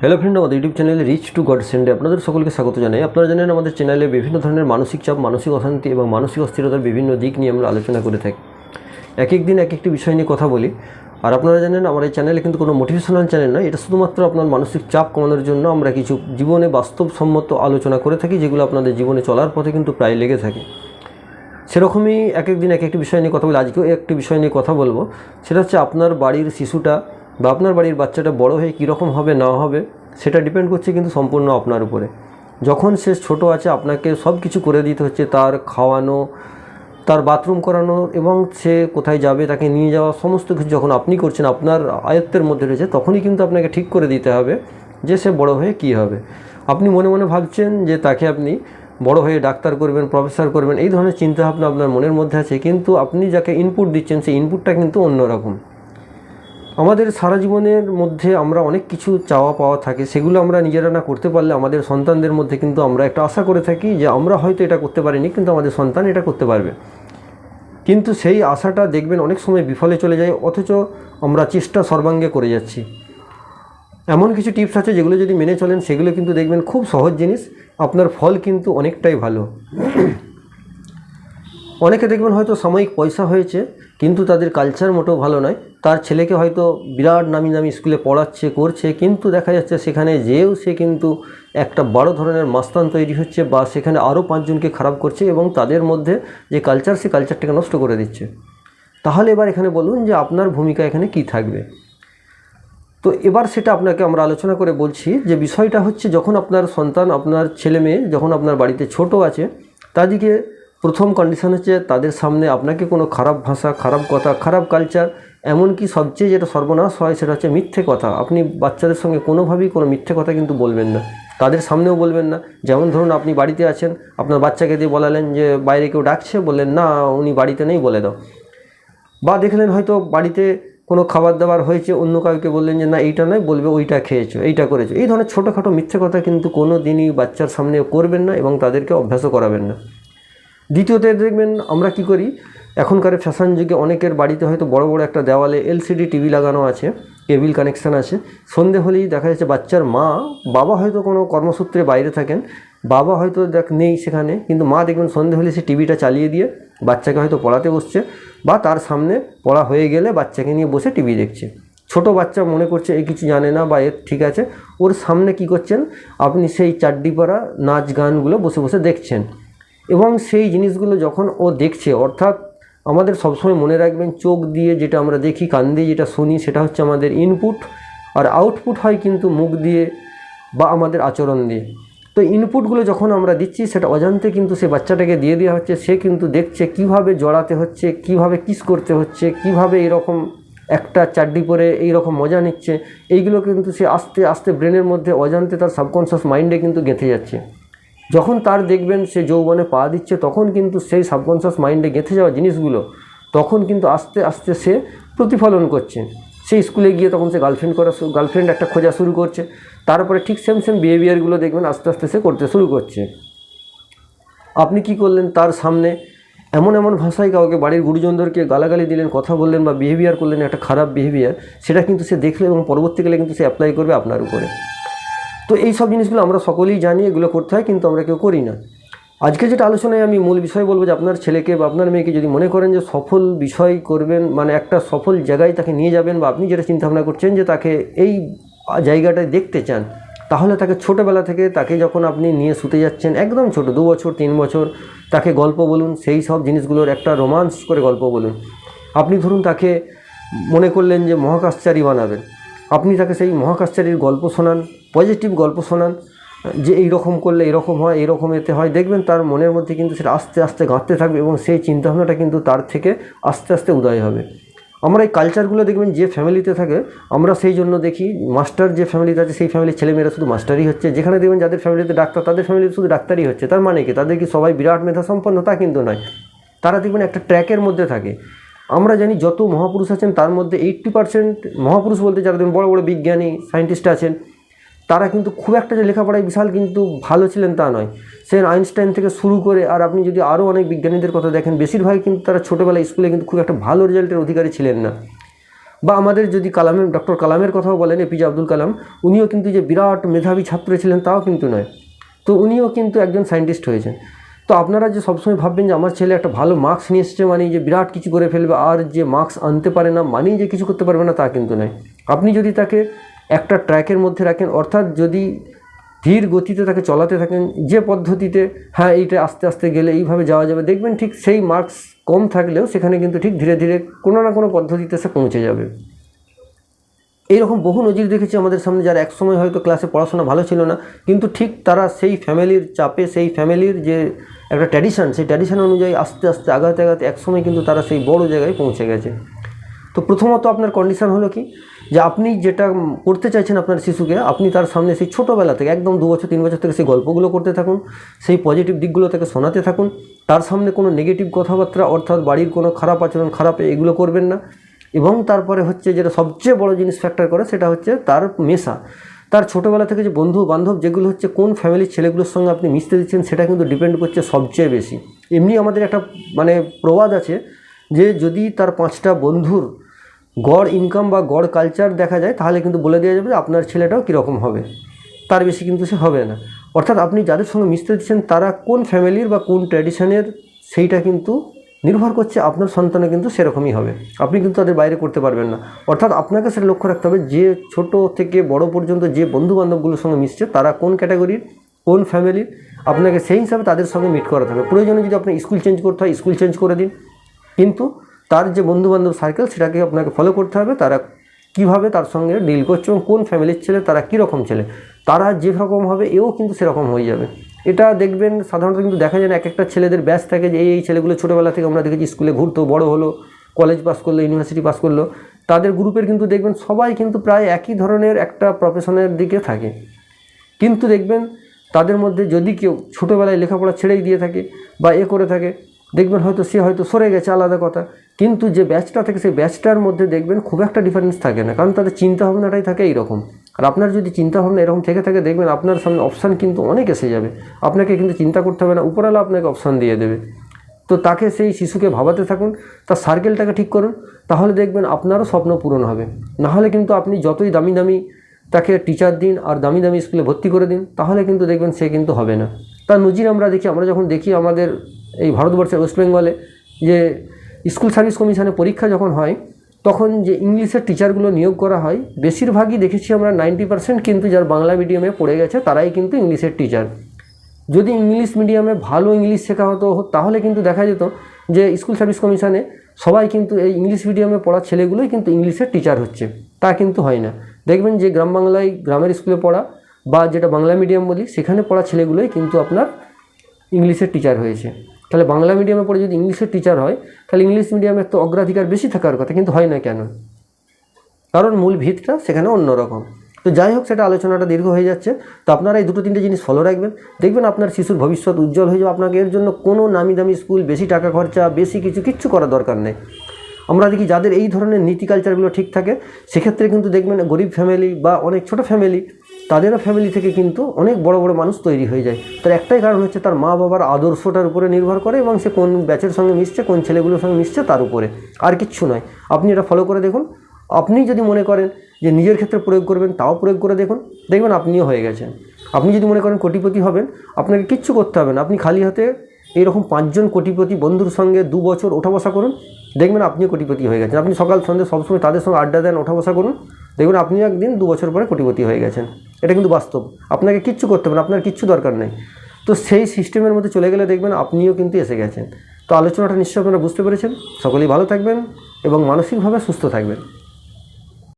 Hello friend আমাদের YouTube চ্যানেলে reach to God সেন্ডে আপনাদের সকলকে স্বাগত জানাই। আপনারা জানেন আমাদের চ্যানেলে বিভিন্ন ধরনের মানসিক চাপ, মানসিক অশান্তি এবং মানসিক অস্থিরতার বিভিন্ন দিক নিয়ে আমরা আলোচনা করে থাকি। এক এক দিন এক একটি বিষয় নিয়ে কথা বলি। আর আপনারা জানেন আমার এই চ্যানেলে কিন্তু কোনো মোটিভেশনাল চ্যানেল নয়, এটা শুধুমাত্র আপনার মানসিক চাপ কমানোর জন্য আমরা কিছু জীবনে বাস্তবসম্মত আলোচনা করে থাকি, যেগুলো আপনাদের জীবনে চলার পথে কিন্তু প্রায় লেগে থাকে। সেরকমই এক এক দিন এক একটি বিষয় নিয়ে কথা বলি। আজকেও একটি বিষয় নিয়ে কথা বলব। সেটা হচ্ছে আপনার বাড়ির শিশুটা বা আপনার বাড়ির বাচ্চাটা বড় হয়ে কীরকম হবে, না হবে, সেটা ডিপেন্ড করছে কিন্তু সম্পূর্ণ আপনার উপরে। যখন সে ছোট আছে, আপনাকে সব কিছু করে দিতে হচ্ছে, তার খাওয়ানো, তার বাথরুম করানো এবং সে কোথায় যাবে, তাকে নিয়ে যাওয়া, সমস্ত কিছু যখন আপনি করছেন, আপনার আয়ত্তের মধ্যে রয়েছে, তখনই কিন্তু আপনাকে ঠিক করে দিতে হবে যে সে বড় হয়ে কী হবে। আপনি মনে মনে ভাবছেন যে তাকে আপনি বড় হয়ে ডাক্তার করবেন, প্রফেসর করবেন, এই ধরনের চিন্তাভাবনা আপনার মনের মধ্যে আছে, কিন্তু আপনি যাকে ইনপুট দিচ্ছেন, সেই ইনপুটটা কিন্তু অন্যরকম আমাদের সারা জীবনের মধ্যে আমরা অনেক কিছু চাওয়া পাওয়া থাকে, সেগুলো আমরা নিজেরা না করতে পারলে আমাদের সন্তানদের মধ্যে কিন্তু আমরা একটা আশা করে থাকি যে আমরা হয়তো এটা করতে পারিনি, কিন্তু আমাদের সন্তান এটা করতে পারবে। কিন্তু সেই আশাটা দেখবেন অনেক সময় বিফলে চলে যায়, অথচ আমরা চেষ্টা সর্বাঙ্গে করে যাচ্ছি। এমন কিছু টিপস আছে যেগুলো যদি মেনে চলেন, সেগুলো কিন্তু দেখবেন খুব সহজ জিনিস। আপনার ফল কিন্তু অনেকটাই ভালো। অনেকে দেখবেন হয়তো সাময়িক পয়সা হয়েছে, কিন্তু তাদের কালচার মোটেও ভালো নয়। তার ছেলেকে হয়তো বিরাট নামি নামি স্কুলে পড়াচ্ছে, করছে, কিন্তু দেখা যাচ্ছে সেখানে যেও সে কিন্তু একটা বড় ধরনের মাস্তান তৈরি হচ্ছে বা সেখানে আরও পাঁচজনকে খারাপ করছে এবং তাদের মধ্যে যে কালচার সে কালচারটাকে নষ্ট করে দিচ্ছে। তাহলে এবার এখানে বলুন যে আপনার ভূমিকা এখানে কি থাকবে? তো এবার সেটা আপনাকে আমরা আলোচনা করে বলছি যে বিষয়টা হচ্ছে যখন আপনার সন্তান, আপনার ছেলে মেয়ে যখন আপনার বাড়িতে ছোট আছে, তাদেরকে প্রথম কন্ডিশন হচ্ছে তাদের সামনে আপনাকে কোনো খারাপ ভাষা, খারাপ কথা, খারাপ কালচার এমনকি সবচেয়ে যেটা সর্বনাশ হয় সেটা হচ্ছে মিথ্যে কথা। আপনি বাচ্চাদের সঙ্গে কোনোভাবেই কোনো মিথ্যে কথা কিন্তু বলবেন না। তাদের সামনেও বলবেন না। যেমন ধরুন আপনি বাড়িতে আছেন, আপনার বাচ্চাকে দিয়ে বলালেন যে, বাইরে কেউ ডাকছে? বললেন, না, উনি বাড়িতে নেই, বলে দাও। বা দেখলেন হয়তো বাড়িতে কোনো খাবার দাবার হয়েছে, অন্য কাউকে বললেন যে, না, এইটা নয়। বলবে, ওইটা খেয়েছো, এইটা করেছ। এই ধরনের ছোটোখাটো মিথ্যে কথা কিন্তু কোনো দিনই বাচ্চার সামনে করবেন না এবং তাদেরকে অভ্যাসও করাবেন না। দ্বিতীয়তে দেখবেন আমরা কি করি, এখনকার ফ্যাশন যুগে অনেকের বাড়িতে হয়তো বড় বড় একটা দেওয়ালে এলসিডি টিভি লাগানো আছে কেবিল কানেকশান আছে। সন্ধে হলেই দেখা যাচ্ছে বাচ্চার মা, বাবা হয়তো কোনো কর্মসূত্রে বাইরে থাকেন, বাবা হয়তো দেখ নেই সেখানে, কিন্তু মা দেখবেন সন্ধে হলে সে টিভিটা চালিয়ে দিয়ে বাচ্চাকে হয়তো পড়াতে বসছে বা তার সামনে পড়া হয়ে গেলে বাচ্চাকে নিয়ে বসে টিভি দেখছে। ছোট বাচ্চা মনে করছে এই কিছু জানে না বা এর ঠিক আছে। ওর সামনে কি করছেন? আপনি সেই চাড্ডি পরা নাচ গানগুলো বসে বসে দেখছেন। এবং সেই জিনিসগুলো যখন ও দেখছে, অর্থাৎ আমাদের সবসময় মনে রাখবেন, চোখ দিয়ে যেটা আমরা দেখি, কান দিয়ে যেটা শুনি, সেটা হচ্ছে আমাদের ইনপুট আর আউটপুট হয় কিন্তু মুখ দিয়ে বা আমাদের আচরণ দিয়ে। তো ইনপুটগুলো যখন আমরা দিচ্ছি, সেটা অজান্তে কিন্তু সে বাচ্চাটাকে দিয়ে দেওয়া হচ্ছে। সে কিন্তু দেখছে কীভাবে জড়াতে হচ্ছে, কীভাবে কিস করতে হচ্ছে, কীভাবে এরকম একটা চাড্ডি পরে এই রকম মজা নিচ্ছে। এইগুলো কিন্তু সে আস্তে আস্তে ব্রেনের মধ্যে অজান্তে তার সাবকনশিয়াস মাইন্ডে কিন্তু গেঁথে যাচ্ছে। যখন তার দেখবেন সে যৌবনে পা দিচ্ছে, তখন কিন্তু সেই সাবকনশিয়াস মাইন্ডে গেঁথে যাওয়া জিনিসগুলো, তখন কিন্তু আস্তে আস্তে সে প্রতিফলন করছে। সে স্কুলে গিয়ে তখন সে গার্লফ্রেন্ড করা গার্লফ্রেন্ড একটা খোঁজা শুরু করছে। তারপরে ঠিক সেম সেম বিহেভিয়ারগুলো দেখবেন আস্তে আস্তে সে করতে শুরু করছে। আপনি কি করলেন? তার সামনে এমন এমন ভাষায় কাউকে বাড়ির গুরুজনদেরকে গালাগালি দিলেন, কথা বললেন বা বিহেভিয়ার করলেন, একটা খারাপ বিহেভিয়ার সেটা কিন্তু সে দেখলে এবং পরবর্তীকালে কিন্তু সে অ্যাপ্লাই করবে আপনার উপরে। তো এই সব জিনিসগুলো আমরা সকলেই জানি, এগুলো করতে হয়, কিন্তু আমরা কেউ করি না। আজকে যেটা আলোচনায় আমি মূল বিষয় বলব যে আপনার ছেলেকে বা আপনার মেয়েকে যদি মনে করেন যে সফল বিষয় করবেন মানে একটা সফল জায়গায় তাকে নিয়ে যাবেন বা আপনি যেটা চিন্তাভাবনা করছেন যে তাকে এই জায়গাটায় দেখতে চান, তাহলে তাকে ছোটোবেলা থেকে তাকে যখন আপনি নিয়ে শুতে যাচ্ছেন, একদম ছোট, দু বছর, তিন বছর, তাকে গল্প বলুন, সেই সব জিনিসগুলোর একটা রোমান্স করে গল্প বলুন। আপনি ধরুন তাকে মনে করলেন যে মহাকাশচারী বানাবেন, আপনি তাকে সেই মহাকাশচারীর গল্প শোনান, পজিটিভ গল্প শোনান যে এই রকম করলে এরকম হয় এরকম এতে হয়, দেখবেন তার মনের মধ্যে কিন্তু সেটা আস্তে আস্তে গাঁথতে থাকবে এবং সেই চিন্তাভাবনাটা কিন্তু তার থেকে আস্তে আস্তে উদয় হবে। আমরা এই কালচারগুলো দেখবেন যে ফ্যামিলিতে থাকে, আমরা সেই জন্য দেখি মাস্টার যে ফ্যামিলিতে আছে, সেই ফ্যামিলির ছেলেমেয়েরা শুধু মাস্টারই হচ্ছে। যেখানে দেখবেন যাদের ফ্যামিলিতে ডাক্তার, তাদের ফ্যামিলিতে শুধু ডাক্তারই হচ্ছে। তার মানে কি? তাদের কি সবাই বিরাট মেধা সম্পন্ন? তা কিন্তু নয়। তারা দেখবেন একটা ট্র্যাকের মধ্যে থাকে। আমরা জানি যত মহাপুরুষ আছেন, তার মধ্যে এইট্টি পার্সেন্ট মহাপুরুষ বলতে যারা দেখবেন বড় বড় বিজ্ঞানী সায়েন্টিস্ট আছেন তারা কিন্তু খুব একটা যে লেখাপড়ায় বিশাল কিন্তু ভালো ছিলেন তা নয়। সে আইনস্টাইন থেকে শুরু করে আর আপনি যদি আরও অনেক বিজ্ঞানীদের কথা দেখেন বেশিরভাগই কিন্তু তারা ছোটোবেলায় স্কুলে কিন্তু খুব একটা ভালো রেজাল্টের অধিকারী ছিলেন না। বা আমাদের যদি কালামের, ডক্টর কালামের কথাও বলেন এপিজে আব্দুল কালাম, উনিও কিন্তু যে বিরাট মেধাবী ছাত্র ছিলেন তাও কিন্তু নয়। তো উনিও কিন্তু একজন সায়েন্টিস্ট হয়েছেন। তো আপনারা যে সবসময় ভাববেন যে আমার ছেলে একটা ভালো মার্কস নিয়ে এসছে মানে যে বিরাট কিছু করে ফেলবে, আর যে মার্কস আনতে পারে না, মানেই যে কিছু করতে পারবে না তা কিন্তু নয়। আপনি যদি তাকে একটা ট্র্যাকের মধ্যে রাখেন, অর্থাৎ যদি ধীর গতিতে তাকে চলাতে থাকেন, যে পদ্ধতিতে হ্যাঁ এইটা আস্তে আস্তে গেলে এইভাবে যাওয়া যাবে, দেখবেন ঠিক সেই মার্কস কম থাকলেও সেখানে কিন্তু ঠিক ধীরে ধীরে কোনো না কোনো পদ্ধতিতে সে পৌঁছে যাবে। এইরকম বহু নজির দেখেছি আমাদের সামনে যারা একসময় হয়তো ক্লাসে পড়াশোনা ভালো ছিল না, কিন্তু ঠিক তারা সেই ফ্যামিলির চাপে, সেই ফ্যামিলির যে একটা ট্র্যাডিশন সেই ট্র্যাডিশন অনুযায়ী আস্তে আস্তে, আগাতে আগাতে একসময় কিন্তু তারা সেই বড় জায়গায় পৌঁছে গেছে। তো প্রথমত আপনার কন্ডিশন হলো কি? যে আপনি যেটা করতে চাইছেন আপনার শিশুকে, আপনি তার সামনে সেই ছোটোবেলা থেকে, একদম দু বছর, তিন বছর থেকে সেই গল্পগুলো করতে থাকুন, সেই পজিটিভ দিকগুলো থেকে শোনাতে থাকুন। তার সামনে কোনো নেগেটিভ কথাবার্তা, অর্থাৎ বাড়ির কোনো খারাপ আচরণ, খারাপ এগুলো করবেন না। এবং তারপরে হচ্ছে যেটা সবচেয়ে বড় জিনিস ফ্যাক্টর করে, সেটা হচ্ছে তার মেশা। তার ছোটোবেলা থেকে যে বন্ধু বান্ধব, যেগুলো হচ্ছে কোন ফ্যামিলির ছেলেগুলোর সঙ্গে আপনি মিশতে দিচ্ছেন, সেটা কিন্তু ডিপেন্ড করছে সবচেয়ে বেশি। এমনি আমাদের একটা মানে প্রবাদ আছে যে যদি তার পাঁচটা বন্ধুর গড় ইনকাম বা গড় কালচার দেখা যায়, তাহলে কিন্তু বলে দেওয়া যাবে যে আপনার ছেলেটাও কীরকম হবে। তার বেশি কিন্তু সে হবে না। অর্থাৎ আপনি যাদের সঙ্গে মিশতে দিচ্ছেন, তারা কোন ফ্যামিলির বা কোন ট্র্যাডিশনের সেইটা কিন্তু নির্ভর করছে আপনার সন্তানে কিন্তু সেরকমই হবে। আপনি কিন্তু তাদের বাইরে করতে পারবেন না। অর্থাৎ আপনাকে সেটা লক্ষ্য রাখতে হবে যে ছোট থেকে বড় পর্যন্ত যে বন্ধু বান্ধবগুলোর সঙ্গে মিশছে, তারা কোন ক্যাটাগরির কোন ফ্যামিলির আপনাকে সেই হিসাবে তাদের সঙ্গে মিট করাতে হবে। প্রয়োজনে যদি আপনি স্কুল চেঞ্জ করতে হয় স্কুল চেঞ্জ করে দিন। কিন্তু তার যে বন্ধুবান্ধব সার্কেল সেটাকে আপনাকে ফলো করতে হবে, তারা কীভাবে তার সঙ্গে ডিল করছে এবং কোন ফ্যামিলির ছেলে, তারা কীরকম ছেলে, তারা যেরকম হবে, এও কিন্তু সেরকম হয়ে যাবে। এটা দেখবেন, সাধারণত কিন্তু দেখা যায় না এক একটা ছেলেদের ব্যাচ থাকে যে এই ছেলেগুলো ছোটোবেলা থেকে আমরা দেখেছি স্কুলে ঘুরতো, বড় হলো কলেজ পাস করল ইউনিভার্সিটি পাস করল। তাদের গ্রুপের কিন্তু দেখবেন সবাই কিন্তু প্রায় একই ধরনের একটা প্রফেশনের দিকে থাকে। কিন্তু দেখবেন, তাদের মধ্যে যদি কেউ ছোটোবেলায় লেখাপড়া ছেড়েই দিয়ে থাকে বা এ করে থাকে দেখবেন হয়তো সে হয়তো সরে গেছে, আলাদা কথা। কিন্তু যে ব্যাচটা থাকে, সেই ব্যাচটার মধ্যে দেখবেন খুব একটা ডিফারেন্স থাকে না। কারণ তাদের চিন্তাভাবনাটাই থাকে এইরকম। আর আপনার যদি চিন্তাভাবনা এরকম থেকে থাকে, দেখবেন আপনার সামনে অপশান কিন্তু অনেক এসে যাবে। আপনাকে কিন্তু চিন্তা করতে হবে না উপরালা আপনাকে অপশান দিয়ে দেবে। তো তাকে সেই শিশুকে ভাবাতে থাকুন, তার সার্কেলটাকে ঠিক করুন, তাহলে দেখবেন আপনারও স্বপ্ন পূরণ হবে। নাহলে কিন্তু আপনি যতই দামি দামি তাকে টিচার দিন আর দামি দামি স্কুলে ভর্তি করে দিন, তাহলে কিন্তু দেখবেন সে কিন্তু হবে না। তার নজির আমরা দেখি, আমরা যখন দেখি আমাদের এই ভারতবর্ষের ওয়েস্ট বেঙ্গলে যে স্কুল সার্ভিস কমিশনে পরীক্ষা যখন হয়, তখন যে ইংলিশের টিচারগুলো নিয়োগ করা হয়, বেশিরভাগই দেখেছি আমরা নাইনটি পার্সেন্ট কিন্তু যার বাংলা মিডিয়ামে পড়ে গেছে, তারাই কিন্তু ইংলিশের টিচার যদি ইংলিশ মিডিয়ামে ভালো ইংলিশ শেখা হতো তাহলে কিন্তু দেখা যেত যে স্কুল সার্ভিস কমিশনে সবাই কিন্তু এই ইংলিশ মিডিয়ামে পড়া ছেলেগুলোই কিন্তু ইংলিশের টিচার হচ্ছে। তা কিন্তু হয় না। দেখবেন যে গ্রাম বাংলায়, গ্রামের স্কুলে পড়া বা যেটা বাংলা মিডিয়াম বলি, সেখানে পড়া ছেলেগুলোই কিন্তু আপনার ইংলিশের টিচার হয়েছে। তাহলে বাংলা মিডিয়ামে পড়ে যদি ইংলিশের টিচার হয়, তাহলে ইংলিশ মিডিয়ামে তো অগ্রাধিকার বেশি থাকার কথা, কিন্তু হয় না কেন? কারণ মূল ভিতটা সেখানে অন্যরকম। তো যাই হোক, সেটা আলোচনাটা দীর্ঘ হয়ে যাচ্ছে। তো আপনারা এই দুটো তিনটে জিনিস ফলো রাখবেন। দেখবেন আপনার শিশুর ভবিষ্যৎ উজ্জ্বল হয়ে যাবে। আপনাকে এর জন্য কোনো নামি দামি স্কুল বেশি টাকা খরচা, বেশি কিছু, কিচ্ছু করার দরকার নেই। আমরা দেখি যাদের এই ধরনের নীতি কালচারগুলো ঠিক থাকে, সেক্ষেত্রে কিন্তু দেখবেন গরিব ফ্যামিলি বা অনেক ছোট ফ্যামিলি তাদেরও ফ্যামিলি থেকে কিন্তু অনেক বড় বড় মানুষ তৈরি হয়ে যায়। তার একটাই কারণ হচ্ছে তার মা বাবার আদর্শটার উপরে নির্ভর করে এবং সে কোন ব্যাচের সঙ্গে মিশছে, কোন ছেলেগুলোর সঙ্গে মিশছে তার উপরে। আর কিচ্ছু নয়। আপনি এটা ফলো করে দেখুন। আপনি যদি মনে করেন যে নিজের ক্ষেত্রে প্রয়োগ করবেন, তাও প্রয়োগ করে দেখুন। দেখবেন আপনিও হয়ে গেছেন। আপনি যদি মনে করেন কোটিপতি হবেন, আপনাকে কিচ্ছু করতে হবে না। আপনি খালি হাতে এইরকম পাঁচজন কোটিপতি বন্ধুর সঙ্গে দু বছর ওঠা বসা করুন। দেখবেন আপনিও কোটিপতি হয়ে গেছেন। আপনি সকাল, সন্ধ্যে সবসময় তাদের সঙ্গে আড্ডা দেন, ওঠা বসা করুন। দেখবেন আপনিও একদিন দু বছর পরে কোটিপতি হয়ে গেছেন। এটা কিন্তু বাস্তব। আপনাকে কিচ্ছু করতে হবে না, আপনার কিচ্ছু দরকার নেই। তো সেই সিস্টেমের মধ্যে চলে গেলে দেখবেন আপনিও কিন্তু এসে গেছেন। তো আলোচনাটা নিশ্চয়ই আপনারা বুঝতে পেরেছেন। সকলেই ভালো থাকবেন এবং মানসিকভাবে সুস্থ থাকবেন।